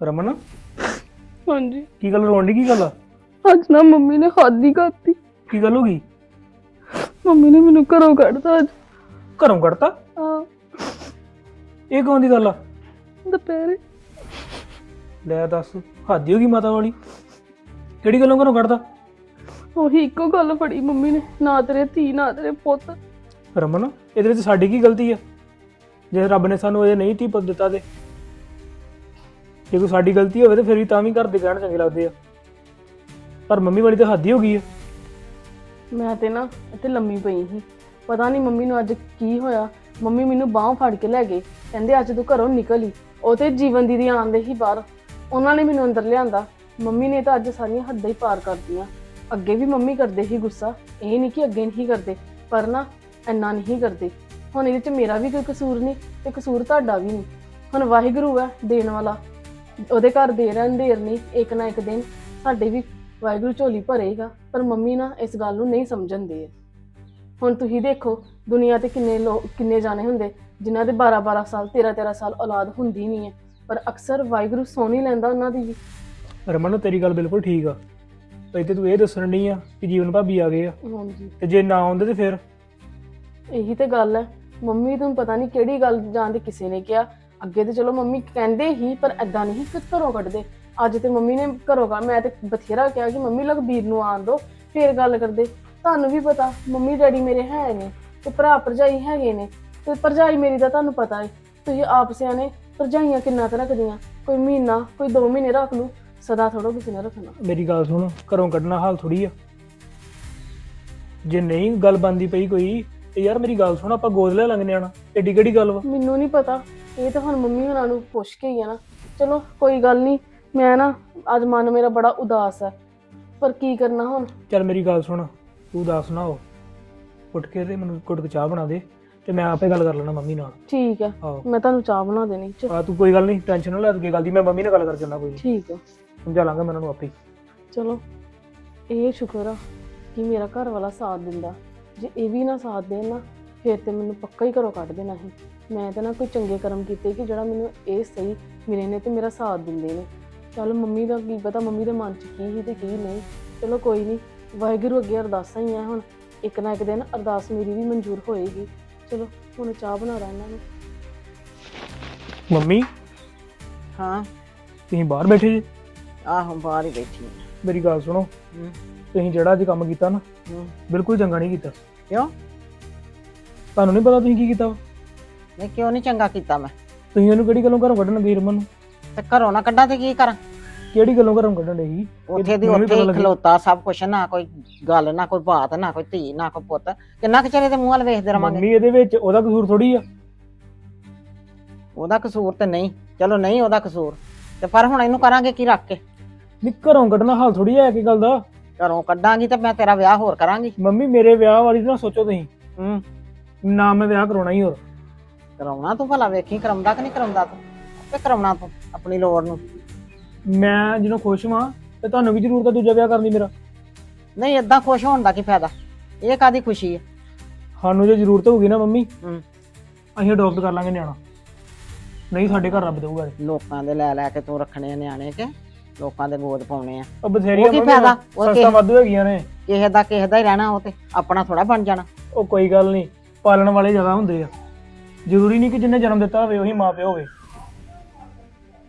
ਰਮਨ ਹਾਂਜੀ। ਕੀ ਗੱਲ ਰੋਣ ਦੀ ਕੀ ਗੱਲ? ਆ ਅੱਜ ਨਾ ਮੰਮੀ ਨੇ ਹੀ ਕਰਤੀ ਕੀ ਗੱਲ ਹੋ ਗਈ? ਮੰਮੀ ਨੇ ਮੈਨੂੰ ਘਰੋਂ ਕੱਢਤਾ ਅੱਜ। ਘਰੋਂ ਕੱਢਤਾ? ਆ ਇਹ ਕੌਣ ਦੀ ਗੱਲ ਆ? ਦੁਪਹਿਰੇ। ਲੈ ਦੱਸ ਹੱਦ ਹੀ ਹੋ ਗਈ ਮਾਤਾ ਵਾਲੀ? ਕਿਹੜੀ ਗੱਲੋਂ ਘਰੋਂ ਕੱਢਤਾ? ਉਹੀ ਇੱਕੋ ਗੱਲ ਫੜੀ ਮੰਮੀ ਨੇ ਨਾ ਤੇਰੇ ਧੀ ਨਾ ਤੇਰੇ ਪੁੱਤ। ਰਮਨ ਇਹਦੇ ਵਿੱਚ ਸਾਡੀ ਕੀ ਗਲਤੀ ਆ? ਜੇ ਰੱਬ ਨੇ ਸਾਨੂੰ ਇਹ ਨਹੀਂ ਤੀ ਪੁੱਤ ਦਿੱਤਾ ਤੇ ਜੇ ਕੋਈ ਸਾਡੀ ਗਲਤੀ ਹੋਵੇ ਤੇ ਫਿਰ ਵੀ ਤਾਂ ਵੀ ਘਰ ਦੇ ਕਹਿਣ ਚੰਗੇ ਲੱਗਦੇ ਆ। ਪਰ ਮੰਮੀ ਵਾਲੀ ਤਾਂ ਹੱਦ ਹੀ ਹੋ ਗਈ ਆ। ਮੈਂ ਤੇ ਨਾ ਇੱਥੇ ਲੰਮੀ ਪਈ ਸੀ। ਪਤਾ ਨਹੀਂ ਮੰਮੀ ਨੂੰ ਅੱਜ ਕੀ ਹੋਇਆ। ਮੰਮੀ ਮੈਨੂੰ ਬਾਹ ਫੜ ਕੇ ਲੈ ਗਏ। ਕਹਿੰਦੇ ਅੱਜ ਤੂੰ ਘਰੋਂ ਨਿਕਲ ਉਹ ਤੇ ਜੀਵਨ ਦੀਦੀ ਆਂਦੇ ਹੀ ਬਾਹਰ। ਉਹਨਾਂ ਨੇ ਮੈਨੂੰ ਅੰਦਰ ਲਿਆਂਦਾ। ਮੰਮੀ ਨੇ ਤਾਂ ਅੱਜ ਸਾਰੀਆਂ ਹੱਦਾਂ ਹੀ ਪਾਰ ਕਰਤੀਆਂ। ਅੱਗੇ ਵੀ ਮੰਮੀ ਕਰਦੇ ਸੀ ਗੁੱਸਾ। ਇਹ ਨਹੀਂ ਕਿ ਅੱਗੇ ਨਹੀਂ ਕਰਦੇ। ਪਰ ਨਾ ਇੰਨਾ ਨਹੀਂ ਕਰਦੇ। ਹੁਣ ਇਹਦੇ ਚ ਮੇਰਾ ਵੀ ਕੋਈ ਕਸੂਰ ਨਹੀਂ ਤੇ ਕਸੂਰ ਤੁਹਾਡਾ ਵੀ ਨਹੀਂ। ਹੁਣ ਵਾਹਿਗੁਰੂ ਹੈ ਦੇਣ ਵਾਲਾ। ਉਹਦੇ ਘਰ ਦੇਰ ਨਹੀਂ ਇੱਕ ਨਾ ਇੱਕ ਦਿਨ ਸਾਡੇ ਵੀ ਵਾਹਿਗੁਰੂ ਝੋਲੀ ਭਰੇਗਾ ਪਰ ਮੰਮੀ ਨਾ ਇਸ ਗੱਲ ਨੂੰ ਨਹੀਂ ਸਮਝਣ ਦੇ। ਹੁਣ ਤੁਸੀਂ ਦੇਖੋ ਦੁਨੀਆ ਤੇ ਕਿੰਨੇ ਲੋਕ ਕਿੰਨੇ ਜਾਣੇ ਹੁੰਦੇ ਜਿਨ੍ਹਾਂ ਦੇ 12 12 ਸਾਲ 13 13 ਸਾਲ ਔਲਾਦ ਹੁੰਦੀ ਨਹੀਂ ਹੈ ਪਰ ਅਕਸਰ ਵਾਹਿਗੁਰੂ ਸੁਣ ਹੀ ਲੈਂਦਾ ਉਹਨਾਂ ਦੀ ਵੀ। ਰਮਨ ਤੇਰੀ ਗੱਲ ਬਿਲਕੁਲ ਠੀਕ ਆ। ਪਰ ਇੱਥੇ ਤੂੰ ਇਹ ਦੱਸਣ ਨਹੀਂ ਆ ਕਿ ਜੀਵਨ ਭਾਬੀ ਆ ਗਏ ਆ। ਹਾਂਜੀ। ਤੇ ਜੇ ਨਾ ਆਉਂਦੇ ਤੇ ਫਿਰ? ਇਹੀ ਤੇ ਗੱਲ ਹੈ। ਮੰਮੀ ਤੁਹਾਨੂੰ ਪਤਾ ਨਹੀਂ ਕਿਹੜੀ ਗੱਲ ਜਾਂ ਤੇ ਕਿਸੇ ਨੇ ਕਿਹਾ। ਅੱਗੇ ਤੇ ਚਲੋ ਮੰਮੀ ਕਹਿੰਦੇ ਹੀ ਪਰ ਐਦਾਂ ਨਹੀਂ ਕਿ ਘਰੋਂ ਕੱਢਦੇ। ਅੱਜ ਤੇ ਮੰਮੀ ਨੇ ਘਰੋਂ ਕਾ ਮੈਂ ਤੇ ਬਥੇਰਾ ਕਿਹਾ ਕਿ ਮੰਮੀ ਲਖਬੀਰ ਨੂੰ ਆਣ ਦੋ ਫੇਰ ਗੱਲ ਕਰਦੇ। ਤੁਹਾਨੂੰ ਵੀ ਪਤਾ ਮੰਮੀ ਡੈਡੀ ਮੇਰੇ ਹੈ ਨੇ ਤੇ ਭਰਾ ਭਰਜਾਈ ਹੈਗੇ ਨੇ ਤੇ ਭਰਜਾਈ ਮੇਰੀ ਦਾ ਤੁਹਾਨੂੰ ਪਤਾ ਹੈ ਤੁਸੀਂ ਆਪ ਸਿਆਣੇ ਭਰਜਾਈਆਂ ਕਿੰਨਾ ਕੁ ਰੱਖਦੀਆਂ? ਕੋਈ ਮਹੀਨਾ ਕੋਈ 2 ਮਹੀਨੇ ਰੱਖ ਲੂ ਸਦਾ ਥੋੜੋ ਕਿਸੇ ਨੇ ਰੱਖਣਾ। ਮੇਰੀ ਗੱਲ ਸੁਣ ਘਰੋਂ ਕੱਢਣਾ ਹਾਲ ਥੋੜੀ ਆ। ਜੇ ਨਹੀਂ ਗੱਲ ਬੰਦੀ ਪਈ ਕੋਈ ਤੇ ਯਾਰ ਮੇਰੀ ਗੱਲ ਸੁਣ ਆਪਾਂ ਗੋਦ ਲੈ ਲਾਂਗੇ ਨਿਆਣਾ ਏਡੀ ਕਿਹੜੀ ਗੱਲ ਵਾ? ਮੈਨੂੰ ਨਹੀਂ ਪਤਾ। ਇਹ ਤਾਂ ਹੁਣ ਮੰਮੀ ਹੁਣਾਂ ਨੂੰ ਪੁੱਛ ਕੇ ਹੀ ਆ ਨਾ। ਚਲੋ ਕੋਈ ਗੱਲ ਨਹੀਂ ਮੈਂ ਨਾ ਅੱਜ ਮਨ ਮੇਰਾ ਬੜਾ ਉਦਾਸ ਹੈ ਪਰ ਕੀ ਕਰਨਾ ਹੁਣ? ਚੱਲ ਮੇਰੀ ਗੱਲ ਸੁਣ। ਤੂੰ ਦੱਸ ਨਾ ਹੋ। ਉੱਠ ਕੇ ਤੇ ਮੈਨੂੰ ਕੁੱਟ ਕੇ ਚਾਹ ਬਣਾ ਦੇ ਤੇ ਮੈਂ ਆਪੇ ਗੱਲ ਕਰ ਲੈਣਾ ਮੰਮੀ ਨਾਲ। ਠੀਕ ਹੈ ਆਹੋ। ਮੈਂ ਤੁਹਾਨੂੰ ਚਾਹ ਬਣਾ ਦੇਣੀ। ਚ ਆ ਤੂੰ ਕੋਈ ਗੱਲ ਨਹੀਂ ਟੈਨਸ਼ਨ ਨਾ ਲੈ ਤੂੰ ਕੀ ਗੱਲ ਦੀ। ਮੈਂ ਮੰਮੀ ਨਾਲ ਗੱਲ ਕਰ ਜੰਨਾ ਕੋਈ ਨਹੀਂ ਠੀਕ ਹੈ ਸਮਝਾ ਲਾਂਗਾ ਮੈਂ ਉਹਨਾਂ ਨੂੰ ਆਪੇ ਹੀ। ਚਲੋ। ਇਹ ਸ਼ੁਕਰ ਆ ਕਿ ਮੇਰਾ ਘਰ ਵਾਲਾ ਸਾਥ ਦਿੰਦਾ। ਜੇ ਇਹ ਵੀ ਨਾ ਸਾਥ ਦੇਣ ਨਾ ਫਿਰ ਤੇ ਮੈਨੂੰ ਪੱਕਾ ਹੀ ਘਰੋਂ ਕੱਢ ਦੇਣਾ ਸੀ। ਮੈਂ ਤਾਂ ਨਾ ਕੋਈ ਚੰਗੇ ਕਰਮ ਕੀਤੇ ਕਿ ਜਿਹੜਾ ਮੈਨੂੰ ਇਹ ਸਹੀ ਮਿਲੇ ਨੇ ਤੇ ਮੇਰਾ ਸਾਥ ਦਿੰਦੇ ਨੇ। ਚਲ ਮੰਮੀ ਦਾ ਕੀ ਪਤਾ ਮੰਮੀ ਦੇ ਮਨ 'ਚ ਕੀ ਸੀ ਤੇ ਕੀ ਨਹੀਂ। ਚਲੋ ਕੋਈ ਨਹੀਂ ਵਾਹਿਗੁਰੂ ਅੱਗੇ ਅਰਦਾਸਾਂ ਹੀ ਆ ਹੁਣ। ਇੱਕ ਨਾ ਇੱਕ ਦਿਨ ਅਰਦਾਸ ਮੇਰੀ ਵੀ ਮਨਜ਼ੂਰ ਹੋਏਗੀ। ਚਲੋ ਹੁਣ ਚਾਹ ਬਣਾ ਰਾਂ ਇਹਨਾਂ ਨੂੰ। ਮੰਮੀ? ਹਾਂ। ਤੁਸੀਂ ਬਾਹਰ ਬੈਠੇ ਜੀ? ਆਹੋ ਬਾਹਰ ਹੀ ਬੈਠੀ ਹਾਂ। ਮੇਰੀ ਗੱਲ ਸੁਣੋ। ਹੂੰ। ਤੁਸੀਂ ਜਿਹੜਾ ਅੱਜ ਕੰਮ ਕੀਤਾ ਨਾ ਹੂੰ। ਬਿਲਕੁਲ ਚੰਗਾ ਨਹੀਂ ਕੀਤਾ। ਕਿਉਂ? ਤੁਹਾਨੂੰ ਨਹੀਂ ਪਤਾ ਤੁਸੀਂ ਕੀ ਕੀਤਾ ਵਾ? ਨਹੀਂ ਕਿਉਂ ਨਹੀਂ ਚੰਗਾ ਕੀਤਾ ਮੈਂ? ਤੁਸੀਂ ਇਹਨੂੰ ਕਿਹੜੀ ਗੱਲੋਂ ਘਰੋਂ ਕੱਢਣ ਗਈ ਰਮਨ ਨੂੰ ਤੇ ਘਰੋਂ ਨਾ ਕੱਢਾਂ ਤੇ ਕੀ ਕਰਾਂ? ਕਿਹੜੀ ਗੱਲੋਂ ਘਰੋਂ ਕੱਢਣ ਡਈ ਉੱਥੇ ਦੀ ਉੱਥੇ ਹੀ। ਖਲੋਤਾ ਸਭ ਕੁਛ ਨਾ ਕੋਈ ਗੱਲ ਨਾ ਕੋਈ ਬਾਤ ਨਾ ਕੋਈ ਧੀ ਨਾ ਕੋਈ ਪੁੱਤ। ਕਿੰਨਾ ਕੁ ਚਿਰ ਦੇ ਮੂੰਹ ਵੱਲ ਵੇਖਦੇ ਰਵਾਂਗੇ? ਮੰਮੀ ਇਹਦੇ ਵਿੱਚ ਉਹਦਾ ਕਸੂਰ ਥੋੜੀ ਆ। ਉਹਦਾ ਕਸੂਰ ਤੇ ਨਹੀਂ। ਚਲੋ ਨਹੀਂ ਉਹਦਾ ਕਸੂਰ। ਤੇ ਪਰ ਹੁਣ ਇਹਨੂੰ ਕਰਾਂਗੇ ਕੀ ਰੱਖ ਕੇ? ਨਹੀਂ ਘਰੋਂ ਕੱਢਣਾ ਹਾਲ ਥੋੜੀ ਆ ਕਿ ਗੱਲ ਦਾ। ਘਰੋਂ ਕੱਢਾਂਗੀ ਤੇ ਮੈਂ ਤੇਰਾ ਵਿਆਹ ਹੋਰ ਕਰਾਂਗੀ। ਮੰਮੀ ਮੇਰੇ ਵਿਆਹ ਵਾਲੀ ਨਾ ਸੋਚੋ ਤੁਸੀਂ। ਹੂੰ। ਨਾ ਮੈਂ ਵਿਆਹ ਕਰਾਉਣਾ ਹੀ ਹੋਰ। ਕਰਾਉਣਾ ਤੂੰ ਭਲਾ ਵੇਖੀ ਕਰਾਉਂਦਾ ਕਿ ਨਹੀਂ ਕਰਾਉਂਦਾ ਤੂੰ? ਤੇ ਕਰਾਉਣਾ ਤੂੰ ਆਪਣੀ ਲੋੜ ਨੂੰ। ਮੈਂ ਜਦੋਂ ਖੁਸ਼ ਹਾਂ ਤੇ ਤੁਹਾਨੂੰ ਵੀ ਜ਼ਰੂਰਤ ਆ ਦੂਜਾ ਵਿਆਹ ਕਰਨ ਦੀ ਮੇਰਾ। ਨਹੀਂ ਏਦਾਂ ਖੁਸ਼ ਹੋਣ ਦਾ ਕੀ ਫਾਇਦਾ? ਇਹ ਕਾਦੀ ਖੁਸ਼ੀ ਹੈ ਸਾਨੂੰ ਜੇ ਜ਼ਰੂਰਤ ਹੋਊਗੀ ਨਾ ਮੰਮੀ ਹੂੰ। ਅਸੀਂ ਅਡਾਪਟ ਕਰ ਲਾਂਗੇ ਨਿਆਣਾ। ਨਹੀਂ ਸਾਡੇ ਘਰ ਰੱਬ ਦੇਊਗਾ ਇਹ। ਲੋਕਾਂ ਦੇ ਲੈ ਲੈ ਕੇ ਤੂੰ ਰੱਖਣੇ ਆ ਨਿਆਣੇ ਕੇ? ਲੋਕਾਂ ਦੇ ਗੋਦ ਪਾਉਣੇ ਆ। ਉਹ ਬਥੇਰੀਆਂ ਉਹ ਕੀ ਮੰਮੀ ਫਾਇਦਾ? ਉਹ ਸਸਤਾ ਕਿਸੇ- ਵਾਧੂ ਹੈਗੀਆਂ ਨੇ। ਕਿਸੇ ਦਾ ਕਿਸੇ ਦਾ ਹੀ ਰਹਿਣਾ ਉਹ ਤੇ ਆਪਣਾ ਥੋੜਾ ਬਣ ਜਾਣਾ। ਉਹ ਕੋਈ ਗੱਲ ਨਹੀਂ ਪਾਲਣ ਵਾਲੇ ਜ਼ਿਆਦਾ ਹੁੰਦੇ ਆ। ਜ਼ਰੂਰੀ ਨਹੀਂ ਕਿ ਜਿੰਨੇ ਜਨਮ ਦਿੱਤਾ ਹੋਵੇ ਉਹੀ ਮਾਂ ਪਿਓ ਹੋਵੇ।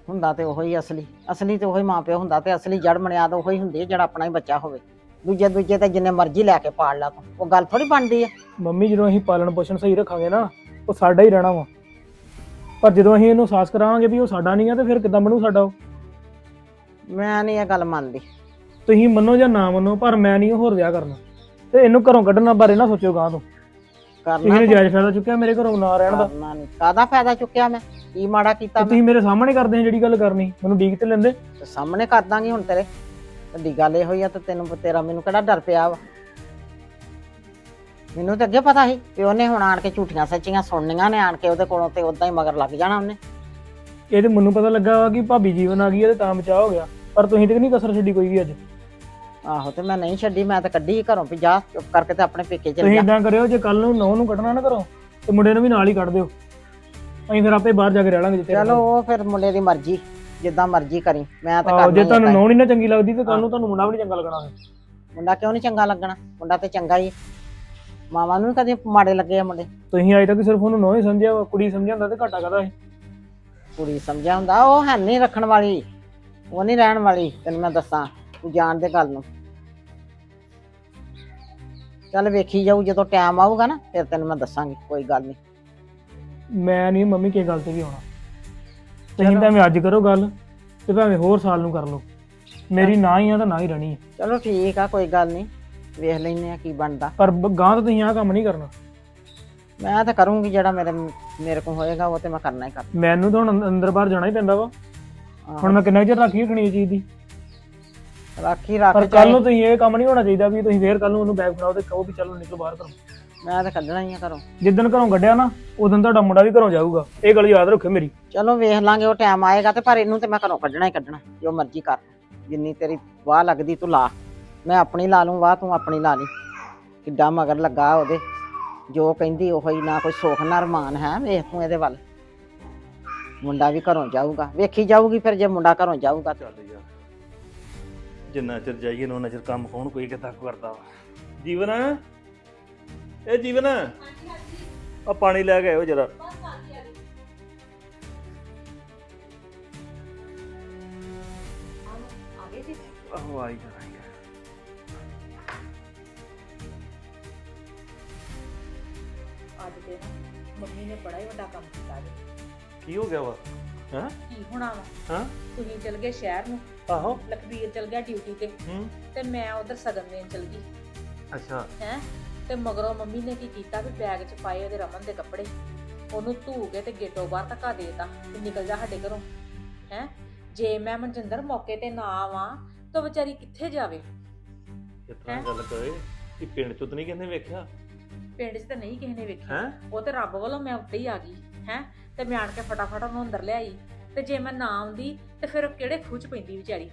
ਹੁੰਦਾ ਤੇ ਉਹੀ ਅਸਲੀ। ਅਸਲੀ ਤੇ ਉਹੀ ਮਾਂ ਪਿਓ ਹੁੰਦਾ ਤੇ ਅਸਲੀ ਜੜ ਮਨਿਆਦ ਉਹੀ ਹੁੰਦੀ ਹੈ ਜਿਹੜਾ ਆਪਣਾ ਹੀ ਬੱਚਾ ਹੋਵੇ। ਦੂਜੇ ਦੂਜੇ ਤੇ ਜਿੰਨੇ ਮਰਜ਼ੀ ਲੈ ਕੇ ਪਾਲ ਲਾ ਤੂੰ ਉਹ ਗੱਲ ਥੋੜੀ ਬਣਦੀ ਆ ਮੰਮੀ ਜਦੋਂ ਅਸੀਂ ਪਾਲਣ ਪੋਸ਼ਣ ਸਹੀ ਰੱਖਾਂਗੇ ਨਾ ਉਹ ਸਾਡਾ ਹੀ ਰਹਿਣਾ ਵਾ। ਪਰ ਜਦੋਂ ਅਸੀਂ ਇਹਨੂੰ ਸਾਹਸ ਕਰਾਵਾਂਗੇ ਵੀ ਉਹ ਸਾਡਾ ਨਹੀਂ ਆ ਤੇ ਫਿਰ ਕਿੱਦਾਂ ਬਣੂ ਸਾਡਾ ਉਹ? ਮੈਂ ਨਹੀਂ ਇਹ ਗੱਲ ਮੰਨਦੀ। ਤੁਸੀਂ ਮੰਨੋ ਜਾਂ ਨਾ ਮੰਨੋ ਪਰ ਮੈਂ ਨਹੀਂ ਹੋਰ ਵਿਆਹ ਕਰਨਾ। ਤੇ ਇਹਨੂੰ ਘਰੋਂ ਕੱਢਣ ਬਾਰੇ ਨਾ ਸੋਚਿਓ ਗਾਂ ਤੋਂ। ਕਰਨਾ ਤੁਸੀਂ ਨੇ ਜਾਇਜ਼ ਫਾਇਦਾ ਚੁੱਕਿਆ ਮੇਰੇ ਘਰੋਂ ਨਾ ਰਹਿਣ ਦਾ। ਕਰਨਾ ਨਹੀਂ ਕਾਦਾ ਫਾਇਦਾ ਚੁੱਕਿਆ ਮੈਂ? ਕੀ ਮਾੜਾ ਕੀਤਾ ਮੈਂ? ਤੁਸੀਂ ਮੇਰੇ ਸਾਹਮਣੇ ਕਰਦੇ ਆ ਜਿਹੜੀ ਗੱਲ ਕਰਨੀ। ਮੈਨੂੰ ਡੀਕ ਤੇ ਲੈਂਦੇ। ਤੇ ਸਾਹਮਣੇ ਕਰ ਦਾਂਗੀ ਹੁਣ ਤੇਰੇ। ਵੱਡੀ ਗੱਲ ਇਹ ਹੋਈ ਆ ਤੇ ਤੈਨੂੰ ਤੇਰਾ ਮੈਨੂੰ ਕਿਹੜਾ ਡਰ ਪਿਆ ਵਾ? ਮੈਨੂੰ ਤਾਂ ਅੱਗੇ ਪਤਾ ਸੀ ਕਿ ਉਹਨੇ ਹੁਣ ਆਣ ਕੇ ਝੂਠੀਆਂ ਸੱਚੀਆਂ ਸੁਣਨੀਆਂ ਨੇ ਆਣ ਕੇ ਉਹਦੇ ਕੋਲੋਂ ਤੇ ਉਦਾਂ ਹੀ ਮਗਰ ਲੱਗ ਜਾਣਾ ਉਹਨੇ। ਇਹ ਤੇ ਮੈਨੂੰ ਪਤਾ ਲੱਗਾ ਵਾ ਕਿ ਭਾਬੀ ਜੀਵਨ ਆ ਗਈ ਹੈ ਤੇ ਤਾਂ ਬਚਾਅ ਹੋ ਗਿਆ। ਪਰ ਤੁਸੀਂ ਤੇ ਨਹੀਂ ਕਸਰ ਛੱਡੀ ਕੋਈ ਵੀ ਅੱਜ। ਆਹੋ ਤੇ ਮੈਂ ਨਹੀਂ ਛੱਡੀ ਮੈਂ ਤਾਂ ਕੱਢੀ ਘਰੋਂ ਵੀ ਜਾ ਚੁੱਪ ਕਰਕੇ ਤੇ ਆਪਣੇ ਪੇਕੇ ਚਲ ਤੁਸੀਂ ਜਾ। ਇਦਾਂ ਕਰਿਓ ਜੇ ਕੱਲ ਨੂੰ ਨੌ ਨੂੰ ਕੱਢਣਾ ਨਾ ਘਰੋਂ ਤੇ ਮੁੰਡੇ ਨੂੰ ਵੀ ਨਾਲ ਹੀ ਕੱਢ ਦਿਓ। ਅਸੀਂ ਫਿਰ ਆਪੇ ਬਾਹਰ ਜਾ ਕੇ ਰਹਿ ਲਾਂਗੇ ਜਿੱਥੇ ਚਲੋ ਉਹ ਫਿਰ ਮੁੰਡੇ ਦੀ ਮਰਜ਼ੀ ਜਿੱਦਾਂ ਮਰਜ਼ੀ ਕਰੀ। ਮੈਂ ਤਾਂ ਆਹੋ, ਕਰਨਾ ਜੇ ਹੀ ਆ ਤੁਹਾਨੂੰ। ਨੌ ਨਹੀਂ ਨਾ ਚੰਗੀ ਲੱਗਦੀ ਤੇ ਕੱਲ ਹਾਂ। ਨੂੰ ਤੁਹਾਨੂੰ ਮੁੰਡਾ ਵੀ ਨਹੀਂ ਚੰਗਾ ਲੱਗਣਾ ਫਿਰ। ਮੁੰਡਾ ਕਿਉਂ ਨਹੀਂ ਚੰਗਾ ਲੱਗਣਾ? ਮੁੰਡਾ ਤੇ ਚੰਗਾ ਹੀ। ਮਾਵਾਂ ਨੂੰ ਵੀ ਕਦੇ ਮਾੜੇ ਲੱਗੇ ਆ ਮੁੰਡੇ। ਤੁਸੀਂ ਅਜੇ ਤੱਕ ਸਿਰਫ ਉਹਨੂੰ ਨੌ ਹੀ ਸਮਝਿਆ ਵਾ, ਕੁੜੀ ਸਮਝਿਆ ਹੁੰਦਾ ਤੇ ਘਾਟਾ ਕਦਾ ਸੀ? ਕੁੜੀ ਸਮਝਿਆ ਹੁੰਦਾ ਉਹ ਹੈ ਨਹੀਂ ਰੱਖਣ ਵਾਲੀ ਉਹ ਨਹੀਂ ਰਹਿਣ ਵਾਲੀ ਤੈਨੂੰ ਮੈਂ ਦੱਸਾਂ ਤੂੰ ਜਾਣ ਦੇ ਗੱਲ ਨੂੰ। ਚੱਲ ਵੇਖੀ ਜਾਊ ਜਦੋਂ ਟਾਈਮ ਆਊਗਾ ਨਾ ਫਿਰ ਤੈਨੂੰ ਮੈਂ ਦੱਸਾਂਗੀ ਕੋਈ ਗੱਲ ਨਹੀਂ ਮੈਂ ਨਹੀਂ ਮੰਮੀ ਕੀ ਗੱਲ ਤੇ ਵੀ ਆਉਣਾ। ਤੁਸੀਂ ਭਾਵੇਂ ਅੱਜ ਕਰੋ ਗੱਲ ਤੇ ਭਾਵੇਂ ਹੋਰ ਸਾਲ ਨੂੰ ਕਰ ਲਓ। ਮੇਰੀ ਨਾ ਹੀ ਆ ਤਾਂ ਨਾ ਹੀ ਰਹਿਣੀ ਹੈ ਚਲੋ ਠੀਕ ਆ ਕੋਈ ਗੱਲ ਨਹੀਂ ਵੇਖ ਲੈਨੇ ਆ ਕੀ ਬਣਦਾ। ਪਰ ਬ- ਗਾਂ ਤਾਂ ਤੁਸੀਂ ਆਹ ਕੰਮ ਨਹੀਂ ਕਰਨਾ। ਮੈਂ ਤਾਂ ਕਰੂੰਗੀ ਜਿਹੜਾ ਮੇਰੇ ਮੇਰੇ ਕੋਲ ਹੋਏਗਾ ਉਹ ਤੇ ਮੈਂ ਕਰਨਾ ਹੀ ਕਰਨਾ। ਮੈਨੂੰ ਤਾਂ ਹੁਣ ਅੰਦ- ਅੰਦਰ ਬਾਹਰ ਜਾਣਾ ਹੀ ਪੈਂਦਾ ਵਾ। ਹੁਣ ਮੈਂ ਕਿੰਨਾ ਕੁ ਚਿਰ ਰੱਖੀ ਰੱਖਣੀ ਇਹ ਚੀਜ਼ ਦੀ? ਰਾਖੀ ਰੱਖ ਪਰ ਕੱਲ ਨੂੰ ਤੁਸੀਂ ਇਹ ਕੰਮ ਨਹੀਂ ਹੋਣਾ ਚਾਹੀਦਾ ਵੀ ਤੁਸੀਂ ਫੇਰ ਕੱਲ ਨੂੰ ਉਹਨੂੰ ਬੈਗ ਫੜਾਓ ਤੇ ਕਹੋ ਵੀ ਚਲੋ ਨਿਕਲੋ ਬਾਹਰ ਕਰੋ ਮੈਂ ਤਾਂ ਕੱਢਣਾ ਹੀ ਆ ਘਰੋਂ। ਜਿੱਦਣ ਘਰੋਂ ਕੱਢਿਆ ਨਾ ਉਦੋਂ ਤੁਹਾਡਾ ਮੁੰਡਾ ਵੀ ਘਰੋਂ ਜਾਊਗਾ। ਇਹ ਗੱਲ ਯਾਦ ਰੱਖਿਓ ਮੇਰੀ। ਚਲੋ ਵੇਖ ਲਾਂਗੇ ਉਹ ਟਾਈਮ ਆਏਗਾ ਤੇ ਪਰ ਇਹਨੂੰ ਤੇ ਮੈਂ ਘਰੋਂ ਕੱਢਣਾ ਹੀ ਕੱਢਣਾ ਜੋ ਮਰਜ਼ੀ ਕਰ। ਜਿੰਨੀ ਤੇਰੀ ਵਾਹ ਲੱਗਦੀ ਤੂੰ ਲਾ। ਮੈਂ ਆਪਣੀ ਲਾ ਲੂੰ ਵਾਹ ਤੂੰ ਆਪਣੀ ਲਾ ਲਈ। ਕਿੱਡਾ ਮਗਰ ਲੱਗਾ ਉਹਦੇ। ਜੋ ਕਹਿੰਦੀ ਉਹ ਹੀ ਨਾ ਕੋਈ ਸੁੱਖ ਨਾ ਰਮਾਨ ਹੈ ਵੇਖ ਤੂੰ ਇਹਦੇ ਵੱਲ। ਮੁੰਡਾ ਵੀ ਘਰੋਂ ਜਾਊਗਾ। ਵੇਖੀ ਜਾਊਗੀ ਫਿਰ ਜੇ ਮੁੰਡਾ ਘਰੋਂ ਜਾਊਗਾ ਤੇ। ਚੱਲ ਯਾਰ। ਜਿੰਨਾ ਚਿਰ ਜਾਈਏ ਨਾ ਉਹਨਾਂ ਚਿਰ ਕੰਮ ਕੌਣ ਕੋਈ ਕਿਤਾ ਕਰਦਾ ਵਾ। ਜੀਵਨ ਇਹ ਜੀਵਨ ਆ ਪਾਣੀ ਲੈ ਕੇ ਆਇਓ ਜਰਾ। ਆਹੋ ਆਈ ਜਾ ਆਈ ਜਾ। ਅੱਜ ਤੇ ਨਾ ਮੰਮੀ ਨੇ ਬੜਾ ਹੀ ਵੱਡਾ ਕੰਮ ਕੀਤਾ ਜੀ। ਕੀ ਹੋ ਗਿਆ ਵਾ? ਹਾਂ? ਕੀ ਹੋਣਾ ਵਾ? ਹਾਂ? ਤੁਸੀਂ ਚਲ ਗਏ ਸ਼ਹਿਰ ਨੂੰ। ਆਹੋ। ਲਖਬੀਰ ਚਲ ਗਿਆ ਡਿਊਟੀ ਤੇ। ਹੂੰ। ਤੇ ਮੈਂ ਉਧਰ ਸਗਨ ਦੇਣ ਚਲ ਗਈ। ਅੱਛਾ। ਹੈ? ਤੇ ਮਗਰੋਂ ਮੰਮੀ ਨੇ ਕੀ ਕੀਤਾ ਵੀ ਬੈਗ 'ਚ ਪਾਏ ਉਹਦੇ ਰਮਨ ਦੇ ਕੱਪੜੇ। ਉਹਨੂੰ ਧੂ ਕੇ ਤੇ ਗੇਟੋਂ ਬਾਹਰ ਧੱਕਾ ਦੇਤਾ ਤੇ ਨਿਕਲ ਜਾ ਸਾਡੇ ਘਰੋਂ। ਹੈ? ਜੇ ਮੈਂ ਮਨਜਿੰਦਰ ਮੌਕੇ ਤੇ ਨਾ ਆਵਾਂ ਤਾਂ ਵਿਚਾਰੀ ਕਿੱਥੇ ਜਾਵੇ? ਹੈਂ? ਗੱਲ ਕਰੇ ਕਿ ਪਿੰਡ ਚ ਤਾਂ ਨਹੀਂ ਕਹਿੰਦੇ ਵੇਖਿਆ। ਪਿੰਡ 'ਚ ਤਾਂ ਨਹੀਂ ਕਿਸੇ ਨੇ ਵੇਖਿਆ। ਹੈ? ਉਹ ਤੇ ਰੱਬ ਵੱਲੋਂ ਮੈਂ ਉੱਤੇ ਹੀ ਆ ਗਈ। ਹੈ? ਤੇ ਮੈਂ ਆਣ ਕੇ ਫਟਾਫਟ ਉਹਨੂੰ ਅੰਦਰ ਲਿਆਈ। ਤੇ ਜੇ ਮੈਂ ਨਾ ਆਉਂਦੀ ਤੇ ਫਿਰ ਉਹ ਕਿਹੜੇ ਖੂਚ ਪੈਂਦੀ ਵਿਚਾਰੀ?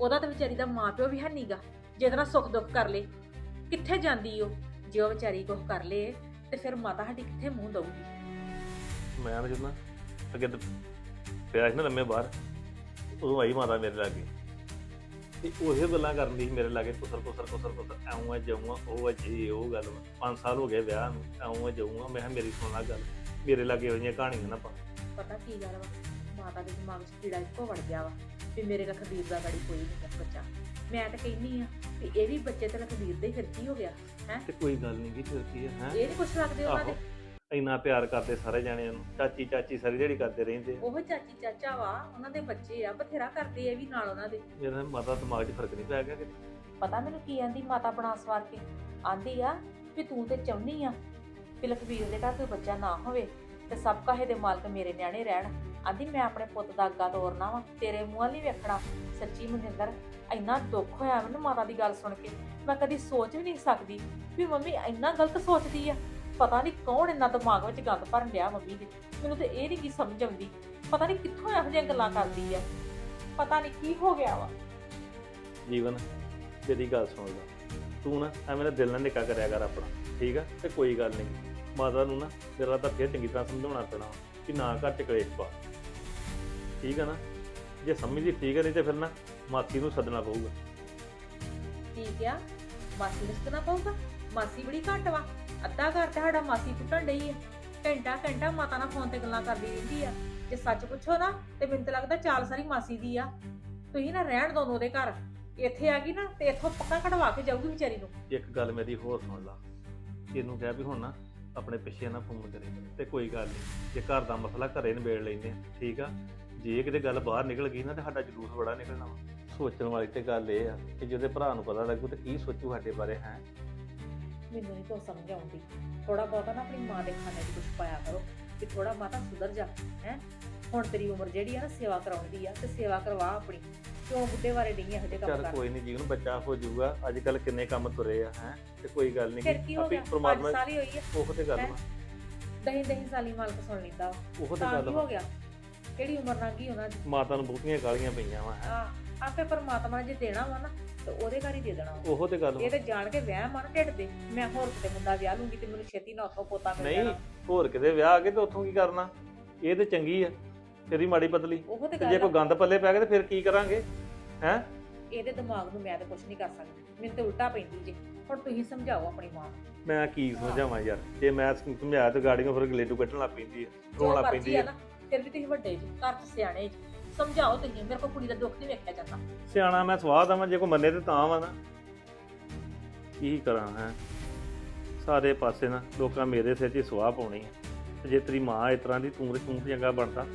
ਉਹਦਾ ਤੇ ਵਿਚਾਰੀ ਦਾ ਮਾਪਿਓ ਵੀ ਹੈ ਨੀਗਾ ਜਿਹਦੇ ਨਾਲ ਸੁੱਖ ਦੁੱਖ ਕਰ ਲੇ ਕਿੱਥੇ ਜਾਂਦੀ ਉਹ? ਜੇ ਉਹ ਵਿਚਾਰੀ ਕੁਝ ਕਰ ਲੇ ਤੇ ਫਿਰ ਮਾਤਾ ਸਾਡੀ ਕਿੱਥੇ ਮੂੰਹ ਦਊਗੀ? ਮੈਂ ਨਾ ਜਦੋਂ ਅੱਗੇ ਪਿਆ ਸੀ ਨਾ ਲੰਮੇ ਬਾਹਰ ਉਦੋਂ ਆਈ ਮਾਤਾ ਮੇਰੇ ਲਾਗੇ। ਤੇ ਉਹੇ ਗੱਲਾਂ ਕਰਨ ਦੀ ਮੇਰੇ ਲਾਗੇ ਕੁਸਰ ਕੁਸਰ ਕੁਸਰ ਕੁਸਰ ਐਉਂ ਆ ਜਾਉਂ ਆ ਉਹ ਆ ਜੀ ਉਹ ਗੱਲ ਵਾ। 5 ਸਾਲ ਹੋ ਗਏ ਵਿਆਹ ਨੂੰ ਐਉਂ ਆ ਜਾਉਂ ਆ ਮੈਂ ਕਿਹਾ ਮੇਰੀ ਸੁਣ ਲੈ ਗੱਲ ਮੇਰੇ ਲਾਗੇ ਜਿਹੀਆਂ ਕਹਾਣੀਆਂ ਨਾ ਪਾ। ਪਤਾ ਕੀ ਗੱਲ ਵਾ? ਮਾਤਾ ਦੇ ਦਿਮਾਗ 'ਚ ਕੀੜਾ ਇੱਕੋ ਵੜ ਗਿਆ ਵਾ ਵੀ ਮੇਰੇ ਲਖਬੀਰ ਦਾ ਗਾੜੀ ਕੋਈ ਨਹੀਂ ਬੱਚਾ। ਮੈਂ ਤਾਂ ਕਹਿੰਨੀ ਆ ਵੀ ਇਹ ਵੀ ਬੱਚੇ ਤੇ ਲਖਬੀਰ ਦੇ ਹੀ ਫਿਰ ਕੀ ਹੋ ਗਿਆ ਤੇ ਕੋਈ ਗੱਲ ਨਹੀਂ ਕੀ ਫਿਰ ਕੀ ਹੈ ਹੈਂ? ਇਹ ਨਹੀਂ ਕੁਛ ਲੱਗਦੇ ਉਹਨਾਂ ਦੇ? ਇੰਨਾ ਪਿਆਰ ਕਰਦੇ ਸਾਰੇ ਜਾਣਿਆਂ ਨੂੰ ਚਾਚੀ ਚਾਚੀ ਸਾਰੀ ਜਿਹੜੀ ਕਰਦੇ ਰਹਿੰਦੇ ਉਹ ਚਾਚੀ ਚਾਚਾ ਵਾ ਉਹਨਾਂ ਦੇ ਬੱਚੇ ਆ ਬਥੇਰਾ ਕਰਦੇ ਆ ਇਹ ਵੀ ਨਾਲ ਉਹਨਾਂ ਦੇ। ਜਿਹੜਾ ਮਾਤਾ ਦਿਮਾਗ 'ਚ ਫ਼ਰਕ ਨਹੀਂ ਪੈ ਗਿਆ ਕਿ ਪਤਾ ਮੈਨੂੰ ਕੀ ਆਂਦੀ ਮਾਤਾ ਬਣਾ ਸਵਾਰ ਕੇ? ਆਂਦੀ ਆ ਵੀ ਤੂੰ ਤੇ ਚਾਹੁੰਦੀ ਆ ਕਿ ਲਖਬੀਰ ਦੇ ਘਰ ਕੋਈ ਬੱਚਾ ਨਾ ਹੋਵੇ। ਤੇ ਸਭ ਕਾਹੇ ਦੇ ਮਾਲਕ ਮੇਰੇ ਨਿਆਣੇ ਰਹਿਣ। ਆਂਦੀ, ਮੈਂ ਆਪਣੇ ਪੁੱਤ ਦਾ ਅੱਗਾ ਤੋਰਨਾ ਵਾ, ਤੇਰੇ ਮੂੰਹ ਵੱਲ ਵੇਖਣਾ। ਸੱਚੀ ਮਨਿੰਦਰ, ਇੰਨਾ ਦੁੱਖ ਹੋਇਆ ਮੈਨੂੰ ਮਾਤਾ ਦੀ ਗੱਲ ਸੁਣ ਕੇ। ਮੈਂ ਕਦੀ ਸੋਚ ਵੀ ਨਹੀਂ ਸਕਦੀ ਵੀ ਮੰਮੀ ਇੰਨਾ ਗਲਤ ਸੋਚਦੀ ਆ। ਪਤਾ ਨਹੀਂ ਕੌਣ ਇੰਨਾ ਦਿਮਾਗ ਵਿੱਚ ਗੰਦ ਭਰਨ ਡਿਆ ਮੰਮੀ ਦੇ। ਮੈਨੂੰ ਤੇ ਇਹ ਨਹੀਂ ਕੀ ਸਮਝ ਆਉਂਦੀ। ਪਤਾ ਨਹੀਂ ਕਿੱਥੋਂ ਇਹੋ ਜਿਹੀਆਂ ਗੱਲਾਂ ਕਰਦੀ ਆ। ਪਤਾ ਨਹੀਂ ਕੀ ਹੋ ਗਿਆ ਵਾ। ਜੀਵਨ ਮੇਰੀ ਗੱਲ ਸੁਣ ਲੈ। ਤੂੰ ਨਾ ਐਵੇਂ ਨਾ ਦਿਲ ਨਾਲ ਨਿੱਕਾ ਕਰਿਆ ਕਰ ਆਪਣਾ। ਠੀਕ ਆ? ਤੇ ਕੋਈ ਗੱਲ ਨਹੀਂ ਮਾਤਾ ਨੂੰ ਨਾ ਮੇਰਾ ਤਾਂ ਫੇਰ ਚੰਗੀ ਤਰ੍ਹਾਂ ਸਮਝਾਉਣਾ ਪੈਣਾ ਕਿ ਨਾ ਘਰ ਚ ਕਲੇਸ਼ ਪਾ। ਠੀਕ ਆ ਨਾ? ਜੇ ਸਮਝਦੀ ਠੀਕ ਨਹੀਂ ਤੇ ਫਿਰ ਨਾ ਮਾਸੀ ਨੂੰ ਸੱਦਣਾ ਪਊਗਾ। ਠੀਕ ਆ ਮਾਸੀ ਰਿਸ਼ਤਨਾ ਪਊਗਾ? ਮਾਸੀ ਬੜੀ ਘੱਟ ਵਾ। ਅੱਧਾ ਘਰ ਤੇ ਸਾਡਾ ਮਾਸੀ ਟੁੱਟਣ ਡਈ ਆ। ਘੰਟਾ ਘੰਟਾ ਮਾਤਾ ਨਾਲ ਫੋਨ ਤੇ ਗੱਲਾਂ ਕਰਦੀ ਰਹਿੰਦੀ ਆ। ਜੇ ਸੱਚ ਪੁੱਛੋ ਨਾ ਤੇ ਮੈਨੂੰ ਤਾਂ ਲੱਗਦਾ ਚਾਲ ਸਾਰੀ ਮਾਸੀ ਦੀ ਆ। ਤੁਸੀਂ ਨਾ ਰਹਿਣ ਦੋ ਉਹਦੇ ਘਰ। ਇੱਥੇ ਆ ਗਈ ਨਾ ਤੇ ਇੱਥੋਂ ਪੱਕਾ ਕਢਵਾ ਕੇ ਜਾਊਗੀ ਵਿਚਾਰੀ ਨੂੰ। ਇੱਕ ਗੱਲ ਮੇਰੀ ਹੋਰ ਸੁਣ ਲਾ। ਇਹਨੂੰ ਕਹਿ ਵੀ ਹੁਣ ਨਾ ਆਪਣੇ ਪਿੱਛੇ ਨਾ ਫੋਨ ਕਰੇ ਤੇ ਕੋਈ ਗੱਲ ਨਹੀਂ ਜੇ ਘਰ ਦਾ ਮਸਲਾ ਘਰੇ ਨਿਬੇੜ ਲੈਂਦੇ ਆ, ਠੀਕ ਆ? ਜੇ ਕਿਤੇ ਗੱਲ ਬਾਹਰ ਨਿਕਲ ਗਈ ਨਾ ਤੇ ਸਾਡਾ ਜਲੂਸ ਬੜਾ ਨਿਕਲਣਾ ਵਾ। ਸੋਚਣ ਵਾਲੀ ਤੇ ਗੱਲ ਇਹ ਆ ਕਿ ਜਿਹਦੇ ਭਰਾ ਨੂੰ ਪਤਾ ਲੱਗੂ ਤੇ ਕੀ ਸੋਚੂ ਸਾਡੇ ਬਾਰੇ, ਹੈ? ਮੈਨੂੰ ਨਹੀਂ ਕੋ ਸਮਝ ਆਉਂਦੀ। ਥੋੜਾ ਬਹੁਤਾ ਨਾ ਆਪਣੀ ਮਾਂ ਦੇ ਖਾਣੇ 'ਚ ਕੁਝ ਪਾਇਆ ਕਰੋ ਕਿ ਥੋੜਾ ਮਾਤਾ ਸੁਧਰ ਜਾ, ਹੈ? ਹੁਣ ਤੇਰੀ ਉਮਰ ਜਿਹੜੀ ਆ ਨਾ ਸੇਵਾ ਕਰਾਉਂਦੀ ਆ ਤੇ ਸੇਵਾ ਕਰਵਾ ਆਪਣੀ। ਕਿਉਂ ਬੁੱਢੇ ਬਾਰੇ ਨਹੀਂ ਇਹੋ ਜਿਹੇ ਕੰਮ ਚੱਲ ਕਰ ਕੋਈ ਨਹੀਂ ਜੀਵਨ ਬੱਚਾ ਹੋ ਜਾਊਗਾ। ਅੱਜ ਕੱਲ ਕਿੰਨੇ ਕੰਮ ਤੁਰੇ ਆ ਹੈ? ਤੇ ਕੋਈ ਗੱਲ ਨਹੀਂ ਫਿਰ ਕੀ ਹੋ ਗਿਆ? ਪ੍ਰਮਾਤਮਾ 5 ਸਾਲ ਹੀ ਹੋਈ ਆ। ਉਹ ਤੇ ਗੱਲ ਹੈਂ? ਵਾ। ਦਹੀਂ ਦਹੀਂ ਸਾਲੀ ਮਾਲਕ ਸੁਣ ਲੈਂਦਾ ਵਾ। ਉਹ ਤੇ ਤਾਂ ਗੱਲ ਕੀ ਵਾ। ਹੋ ਗਿਆ? ਕਿਹੜੀ ਉਮਰ ਲੰਘੀ ਉਹਨਾਂ ਦੀ? ਮਾਤਾ ਨੂੰ ਬਹੁਤੀਆਂ ਗਾਲੀਆਂ ਪਈਆਂ ਵਾ ਆ ਆਪੇ ਪਰਮਾਤਮਾ ਨੇ ਜੇ ਦੇਣਾ ਵਾ ਨਾ ਤੇ ਉਹਦੇ ਘਰ ਹੀ ਦੇ ਦੇਣਾ ਵਾ। ਉਹ ਤੇ ਗੱਲ ਵਾ। ਇਹ ਤੇ ਜਾਣ ਕੇ ਵਿਆਹ ਮਨ ਢਿੱਡ ਦੇ। ਮੈਂ ਹੋਰ ਕਿਤੇ ਮੁੰਡਾ ਵਿਆਹ ਲੂੰਗੀ ਤੇ ਮੈਨੂੰ ਛੇਤੀ ਨਾ ਉੱਥੋਂ ਪੋਤਾ ਮਿਲ ਨਹੀਂ ਜਾਣਾ। ਹੋਰ ਕਿਤੇ ਵਿਆਹ ਆ ਕੇ ਤੇ ਉੱਥੋਂ ਕੀ ਕਰਨਾ? ਇਹ ਤੇ ਚੰਗੀ ਆ। ਹੀ ਮਾੜੀ ਬਦਲੀ ਉਹ ਤੇ ਤੇ ਜੇ ਗੱਲ ਕੋਈ ਆ, ਗੰਦ ਪੱਲੇ ਪੈ ਗਿਆ ਤੇ ਫਿਰ ਕੀ ਕਰਾਂਗੇ? ਹੈ? ਇਹਦੇ ਦਿਮਾਗ ਨੂੰ ਮੈਂ ਤਾਂ ਕੁਝ ਨਹੀਂ ਕਰ ਸਕਦੀ। ਮੈਨੂੰ ਤੇ ਉਲਟਾ ਪੈਂਦੀ ਜੇ। ਹੁਣ ਤੁਸੀਂ ਸਮਝਾਓ ਆਪਣੀ ਮਾਂ ਨੂੰ। ਮੈਂ ਕੀ ਸਮਝਾਵਾਂ ਯਾਰ? ਜੇ ਮੈਂ ਸਮਝਾਇਆ ਤੇ ਗਾੜੀਆਂ ਫਿਰ ਗਲੇਟੂ ਕੱਢਣ ਲੱਗ ਪੈਂਦੀ ਹੈ ਜੋ ਰੋਣ ਲੱਗ ਮਰਜ਼ੀ ਪੈਂਦੀ ਆ ਹੈ ਨਾ ਫਿਰ ਵੀ ਤੁਸੀਂ ਵੱਡੇ ਜੀ ਘਰ 'ਚ ਸਿਆਣੇ ਜੀ। ਸਮਝਾਓ ਤੁਸੀਂ ਮੇਰੇ ਕੋਲ ਕੁੜੀ ਦਾ ਦੁੱਖ ਨਹੀਂ ਵੇਖਿਆ ਜਾਂਦਾ। ਸਿਆਣਾ ਮੈਂ ਸਵਾਦ ਆਵਾਂ ਜੇ ਕੋਈ ਮੰਨੇ ਤੇ ਤਾਂ ਵਾ ਨਾ। ਕੀ ਕਰਾਂ ਹੈ? ਸਾਰੇ ਪਾਸੇ ਨਾ ਲੋਕਾਂ ਮੇਰੇ ਸਿਰ 'ਚ ਹੀ ਸਵਾਹ ਪਾਉਣੀ ਹੈ ਤੇ ਜੇ ਤੇਰੀ ਮਾਂ ਇਸ ਤਰ੍ਹਾਂ ਦੀ ਤੂੰ ਤੇ ਤੂੰ ਚੰਗਾ ਬਣਦਾ